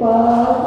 Bye.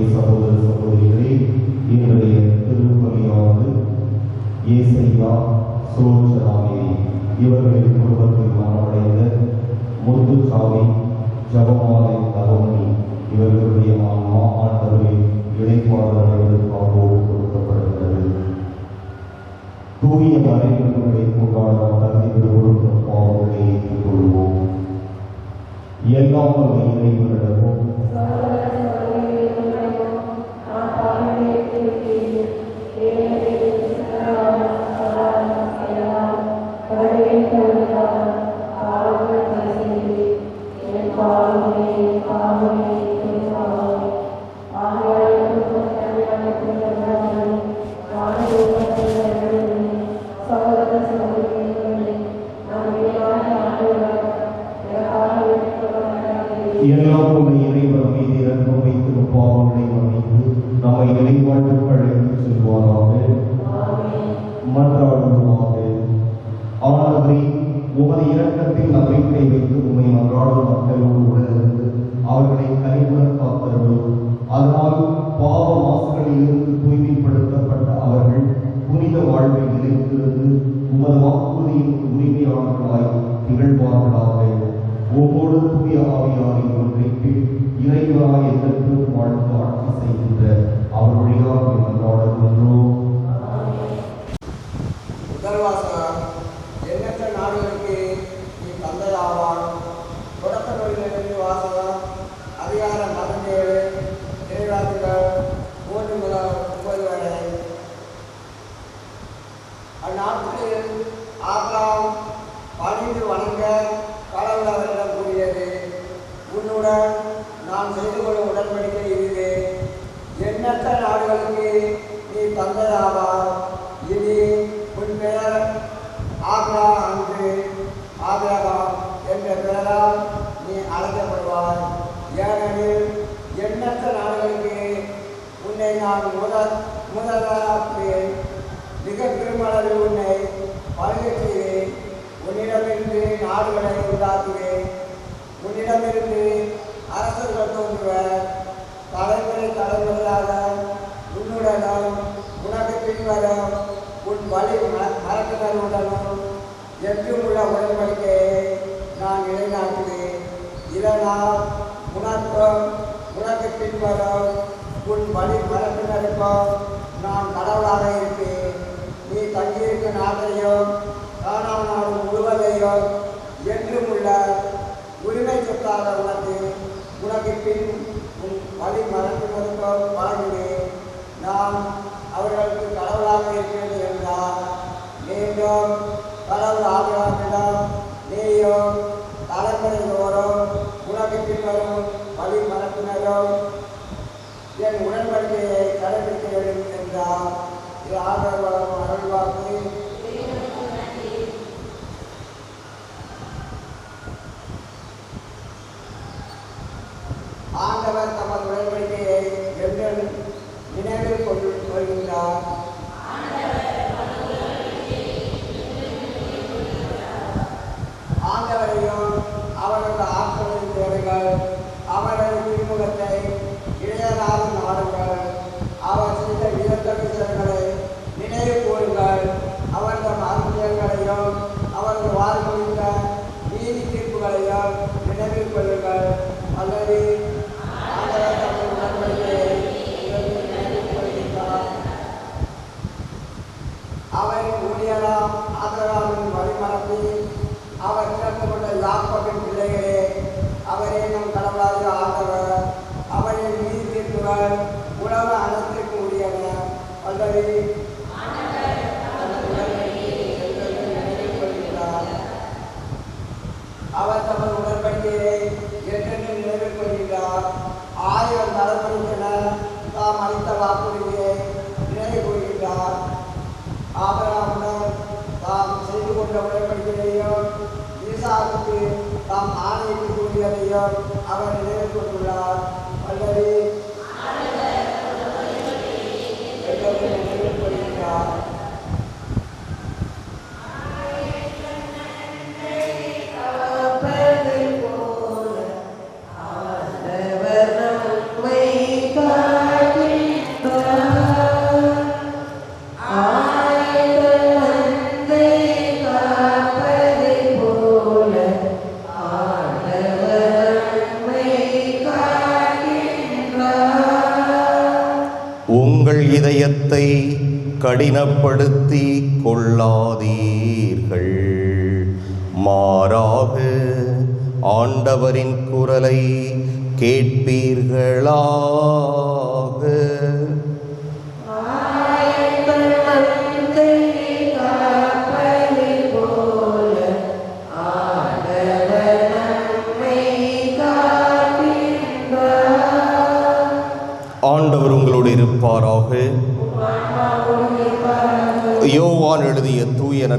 அன்புடைய சகோதர சகோதரிகளே இன்றைய திருப்பணியாவது ஏசையா சோழராமே இவர்களின் குடும்பத்தில் மரணமடைந்த முத்துசாமி ஜபமாலை தகவனி இவர்களுடைய ஆன்மா ஆண்டவரின் இடைப்பாளர்களுக்காக கொடுக்கப்படுகிறது தூய மறைவுகளை கொண்டாட தகுதி கொடுக்கும் பாவங்களை கொள்வோம் எல்லாம் வல்ல இறைவனிடமும் உமது இரக்கத்தில் நம்பிக்கை வைத்து உண்மை மன்றாடும் மக்களோடு உடனிருந்து அவர்களை கனிவுடன் காத்தருளும் அதனால் பாவ மாசுகளிலிருந்து தூய்மைப்படுத்தப்பட்ட அவர்கள் புனித வாழ்வை நிலைத்திருந்து உமது வாக்குறுதியின் உரிமையாளர்களாய் திகழ்வார்களாக. ஒவ்வொரு புதிய ஆவியாரின் ஒன்றைக்கு இறைவனாய் எதற்கு வாழ்ந்து ஆட்சி செய்கின்ற அவர் வழியாக மன்றாடுகின்றோம் முதல் வாசகம் எண்ணற்ற நாடுகளுக்கு நீ தந்தையாவான் தொடக்க நூலிலிருந்து வாசகம் அதிகாரம் பதினேழு இறைவாக்குகள் மூன்று முதல் முப்பது வரை அந்நாட்களில் ஆபிரகாம் பணிந்து வணங்க கடவுள் அவரிடம் கூறியது உன்னுடன் நான் செய்து கொள்ளும் உடன்படிக்கை இதுவே எண்ணற்ற நாடுகளுக்கு நீ தந்தையாவார் இனி உன் பெயர் ஆக்ரா அன்று ஆபிரகாம் என்ற பெயரால் நீ அழைக்கப்படுவாய் ஏனெனில் எண்ணற்ற நாடுகளுக்கு உன்னை நான் முதல் முதலாக்குவேன் மிக பெருமளவில் உன்னை பழகச் செய்வேன் உன்னிடமிருந்து நாடுகளை உண்டாக்குவேன் உன்னிடமிருந்து அரசர்கள் தோன்றுவர். தலைமுறை தலைமுறையாக உன்னுடனும் உனக்கு பின்வரும் உன் வழி மரத்தினருடனும் என்றும் உள்ள உடன்படிக்கையை நான் நிலைநாட்டுவேன் இதனால் உனக்கும் உனக்கு பின்வரும் உன் வழி மரத்தினருக்கும் நான் கடவுளாக இருப்பேன். நீ தங்கியிருக்கும் நாட்டையும் காணாம நாடு முழுவதையும் உள்ள உரிமை சொத்தாக உனக்கு உனக்கு பின் உன் வழி மறந்து மரத்தினருக்கும் வழங்குவேன் நான் அவர்களுக்கு கடவுளாக இருக்கிறது என்றார் மீண்டும் கடவுள் ஆகிறார்களிடம் நீயோ தலைமுறை தோறும் உனக்கு பின்வரும் வழி மறப்பினரும் என் உடன்படிக்கையை கடைபிடிக்க வேண்டும் என்றார் இது ஆதரவாளர் ஆண்டவர் தமது உடன்படிக்கையை என்றும் நினைவில் கொண்டு கொள்கின்றார். ஆண்டவரையும் அவரது ஆற்றலின் தேவைகள் அவரது திருமுகத்தை இளையராத மாறுங்கள். அவர் செய்த வீரத்தகு செயல்களை நினைவு கூறுங்கள். அவரது தம் அவரது வாழ்முடிந்த நீதி தீர்ப்புகளையும் நினைவில் கொள்ளுங்கள். அல்லது யாக்கவின் பிள்ளைகளே அவரே நம் கடவுளாக ஆண்டவர். அவரே நீதி தீர்ப்புகள் உலக அனைத்திற்கு உரியவர். அல்லது அவர் தமது உடன்படிக்கையை என்றென்று நிறைவேற்றிக் கொள்கிறார். ஆயிரம் தலைமுறையினர் தாம் அளித்த வாக்குறுதி ஆணை கூடிய அவர் நினைவு கொண்டுள்ளார் அல்லது கடினப்படுத்தி கொள்ளாதீர்கள்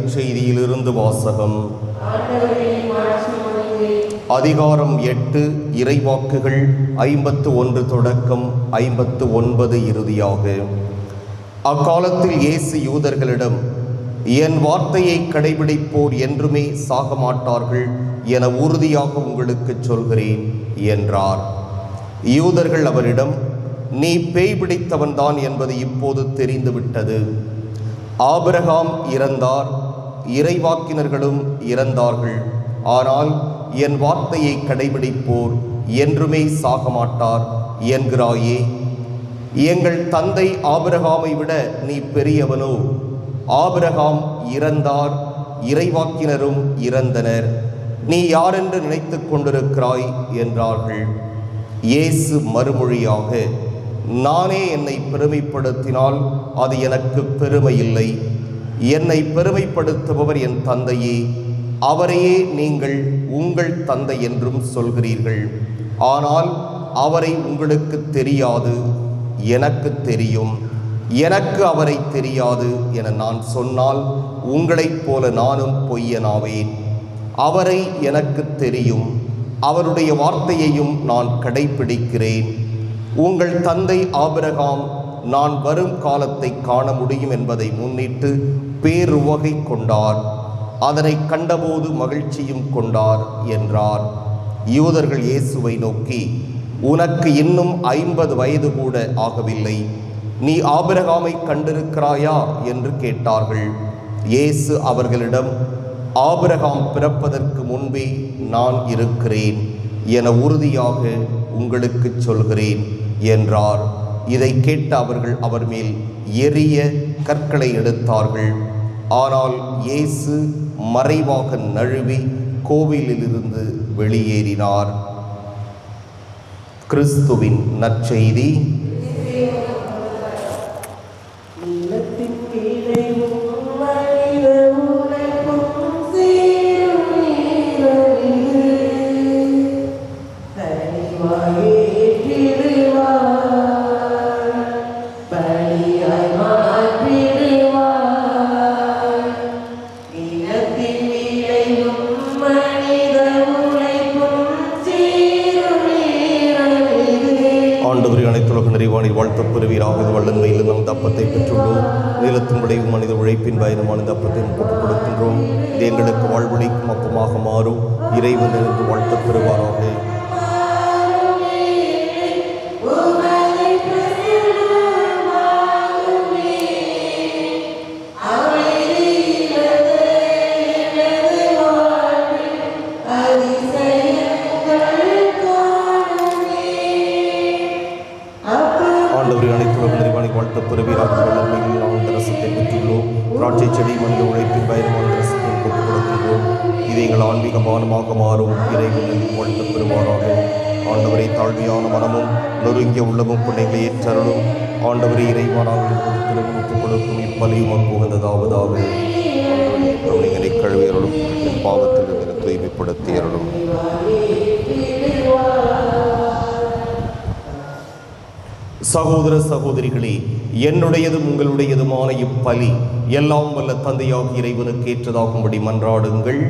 நற்செய்தியிலிருந்து வாசகம். அதிகாரம் எட்டு இறைவாக்குகள் ஐம்பத்து ஒன்று தொடக்கம் ஐம்பத்து ஒன்பது இறுதியாக. அக்காலத்தில் இயேசு யூதர்களிடம் என் வார்த்தையை கடைபிடிப்போர் என்றுமே சாக மாட்டார்கள் என உறுதியாக உங்களுக்கு சொல்கிறேன் என்றார். யூதர்கள் அவரிடம் நீ பேய் பிடித்தவன்தான் என்பது இப்போது தெரிந்துவிட்டது. ஆபிரகாம் இறந்தார் இறைவாக்கினர்களும் இறந்தார்கள். ஆனால் என் வார்த்தையை கடைபிடிப்போர் என்றுமே சாக மாட்டார் என்கிறாயே. எங்கள் தந்தை ஆபிரகாமை விட நீ பெரியவனோ? ஆபிரகாம் இறந்தார் இறைவாக்கினரும் இறந்தனர். நீ யாரென்று நினைத்து கொண்டிருக்கிறாய்? என்றார்கள். இயேசு மறுமொழியாக நானே என்னை பெருமைப்படுத்தினால் அது எனக்கு பெருமை இல்லை என்னை பெருமைப்படுத்துபவர் என் தந்தையே அவரையே நீங்கள் உங்கள் தந்தை என்றும் சொல்கிறீர்கள். ஆனால் அவரை உங்களுக்கு தெரியாது எனக்கு தெரியும். எனக்கு அவரை தெரியாது என நான் சொன்னால் உங்களைப் போல நானும் பொய்யனாவேன். அவரை எனக்கு தெரியும் அவருடைய வார்த்தையையும் நான் கடைப்பிடிக்கிறேன். உங்கள் தந்தை ஆபிரகாம் நான் வரும் காலத்தை காண முடியும் என்பதை முன்னிட்டு பேருவகை கொண்டார். அதனை கண்டபோது மகிழ்ச்சியும் கொண்டார் என்றார். யூதர்கள் இயேசுவை நோக்கி உனக்கு இன்னும் ஐம்பது வயது கூட ஆகவில்லை. நீ ஆபிரகாமை கண்டிருக்கிறாயா? என்று கேட்டார்கள். இயேசு அவர்களிடம் ஆபிரகாம் பிறப்பதற்கு முன்பே நான் இருக்கிறேன். என உறுதியாக உங்களுக்கு சொல்கிறேன் என்றார். இதை கேட்ட அவர்கள் அவர் மேல் எரிய கற்களை எடுத்தார்கள். ஆனால் இயேசு மறைவாக நழுவி கோவிலிலிருந்து வெளியேறினார். கிறிஸ்துவின் நற்செய்தி. கொடுக்கும் இப்பலியும் புகழ்ந்ததாவதாக எங்களை கழுவியருளும் என் பாவத்தில் இருந்து தூய்மைப்படுத்தி சகோதர சகோதரிகளே என்னுடையதும் உங்களுடையதுமான இப்பலி எல்லாம் வல்ல தந்தையாக இறைவனுக்கு ஏற்றதாகும்படி மன்றாடுங்கள்.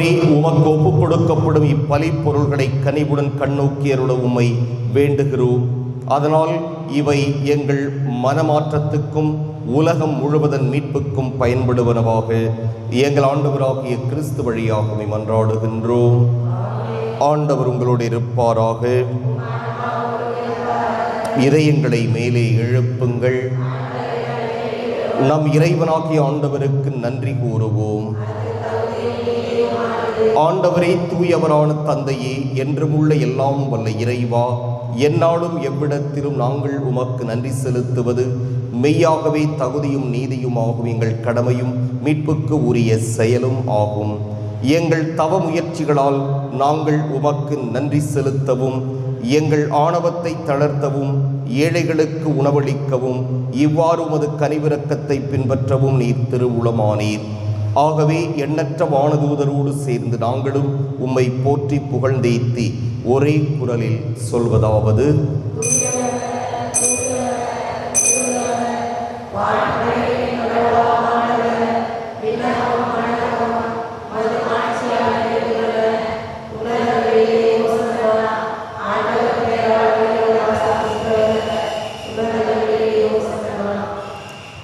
ஆண்டவரே உமக்கு ஒப்புக் கொடுக்கப்படும் இப்பலி பொருள்களை கனிவுடன் கண்ணோக்கியருட உம்மை வேண்டுகிறோம் அதனால் இவை எங்கள் மனமாற்றத்துக்கும் உலகம் முழுவதன் மீட்புக்கும் பயன்படுவனவாக எங்கள் ஆண்டவராகிய கிறிஸ்து வழியாகவே மன்றாடுகின்றோம். ஆண்டவர் உங்களோடு இருப்பாராக. இதயங்களை மேலே எழுப்புங்கள். நம் இறைவனாகிய ஆண்டவருக்கு நன்றி கூறுவோம். ஆண்டவரே தூயவரான தந்தையே என்றுமுள்ள எல்லாம் வல்ல இறைவா எந்நாளும் எவ்விடத்திலும் நாங்கள் உமக்கு நன்றி செலுத்துவது மெய்யாகவே தகுதியும் நீதியுமாகும் எங்கள் கடமையும் மீட்புக்கு உரிய செயலும் ஆகும். எங்கள் தவ முயற்சிகளால் நாங்கள் உமக்கு நன்றி செலுத்தவும் எங்கள் ஆணவத்தை தளர்த்தவும் ஏழைகளுக்கு உணவளிக்கவும் இவ்வாறு உமது கனிவிறக்கத்தை பின்பற்றவும் நீர் திருவுளமானீர். ஆகவே எண்ணற்ற வானதூதரோடு சேர்ந்து நாங்களும் உம்மை போற்றி புகழ்ந்தேத்தி ஒரே குரலில் சொல்வதாவது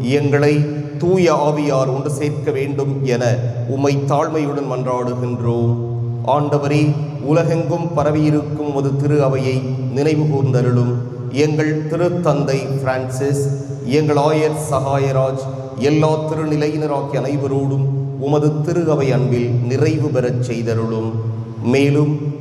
எங்களை தூய ஆவியார் ஒன்று சேர்க்க வேண்டும் என உமை தாழ்மையுடன் மன்றாடுகின்றோம். ஆண்டவரே உலகெங்கும் பரவியிருக்கும் உமது திரு அவையை நினைவு கூர்ந்தருளும். எங்கள் திருத்தந்தை பிரான்சிஸ் எங்கள் ஆயர் சகாயராஜ் எல்லா திருநிலையினராகிய அனைவரோடும் உமது திரு அவை அன்பில் நிறைவு பெறச் செய்தருளும். மேலும்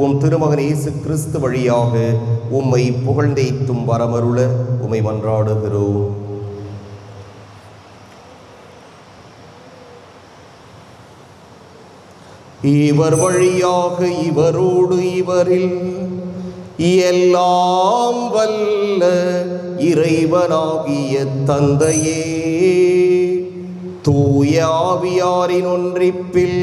உம் திருமகன் இயேசு கிறிஸ்து வழியாக உம்மை புகழ்ந்தேத்தும் வரமருள உம்மை மன்றாடுகிறோம். இவர் வழியாக இவரோடு இவரில் எல்லாம் வல்ல இறைவனாகிய தந்தையே தூயாவியாரின் ஒன்றிப்பில்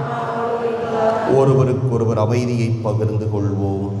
ஒருவருக்கொருவர் அமைதியை பகிர்ந்து கொள்வோம்.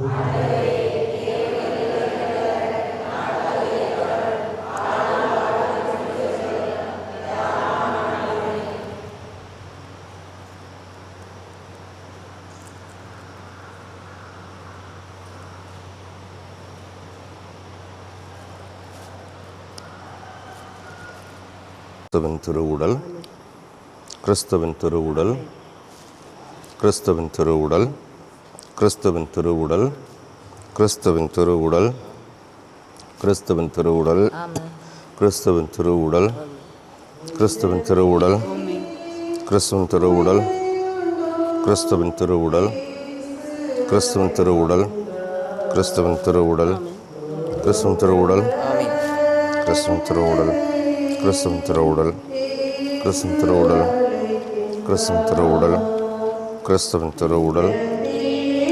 கிறிஸ்துவின் திருவுடல் கிறிஸ்துவின் திருவுடல் கிறிஸ்துவின் திருவுடல் கிறிஸ்துவின் திருவுடல் கிறிஸ்துவின் திருவுடல் கிறிஸ்துவின் திருவுடல் கிறிஸ்துவின் திருவுடல் கிறிஸ்துவின் திருவுடல் கிறிஸ்துவின் திருவுடல் கிறிஸ்துவின் திருவுடல் கிறிஸ்துவின் திருவுடல் கிறிஸ்துவின் திருவுடல் கிறிஸ்துவின் திருவுடல் கிறிஸ்துவின் திருவுடல் கிறிஸ்தும் திருவுடல் கிறிஸ்தும் திருவுடல் கிறிஸ்தும் திருவுடல் கிறிஸ்துவின் திருவுடல்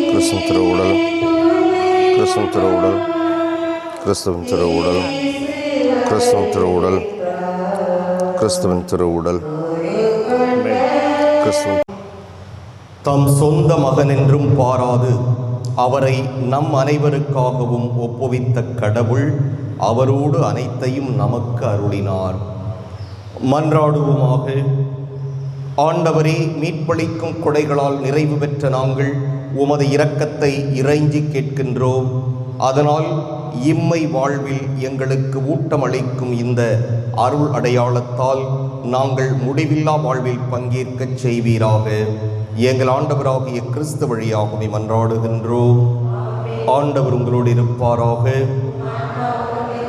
கிறிஸ்தும் திருவுடல் கிறிஸ்தும் திருவுடல் கிறிஸ்துவின் திருவுடல் கிறிஸ்துவின் திருவுடல் கிறிஸ்துவின் திருவுடல். கிறிஸ்துவ தம் சொந்த மகன் என்றும் பாராது. அவரை நம் அனைவருக்காகவும் ஒப்புவித்த கடவுள் அவரோடு அனைத்தையும் நமக்கு அருளினார். மன்றாடுவோமாக ஆண்டவரே மீட்பளிக்கும் கொடைகளால் நிறைவு பெற்ற நாங்கள் உமது இரக்கத்தை இறைஞ்சி கேட்கின்றோம். அதனால் இம்மை வாழ்வில் எங்களுக்கு ஊட்டமளிக்கும் இந்த அருள் அடையாளத்தால் நாங்கள் முடிவில்லா வாழ்வில் பங்கேற்கச் செய்வீராக. எங்கள் ஆண்டவராகிய கிறிஸ்து வழியாகவே மன்றாடுகின்றோம். ஆண்டவர் உங்களோடு இருப்பாராக.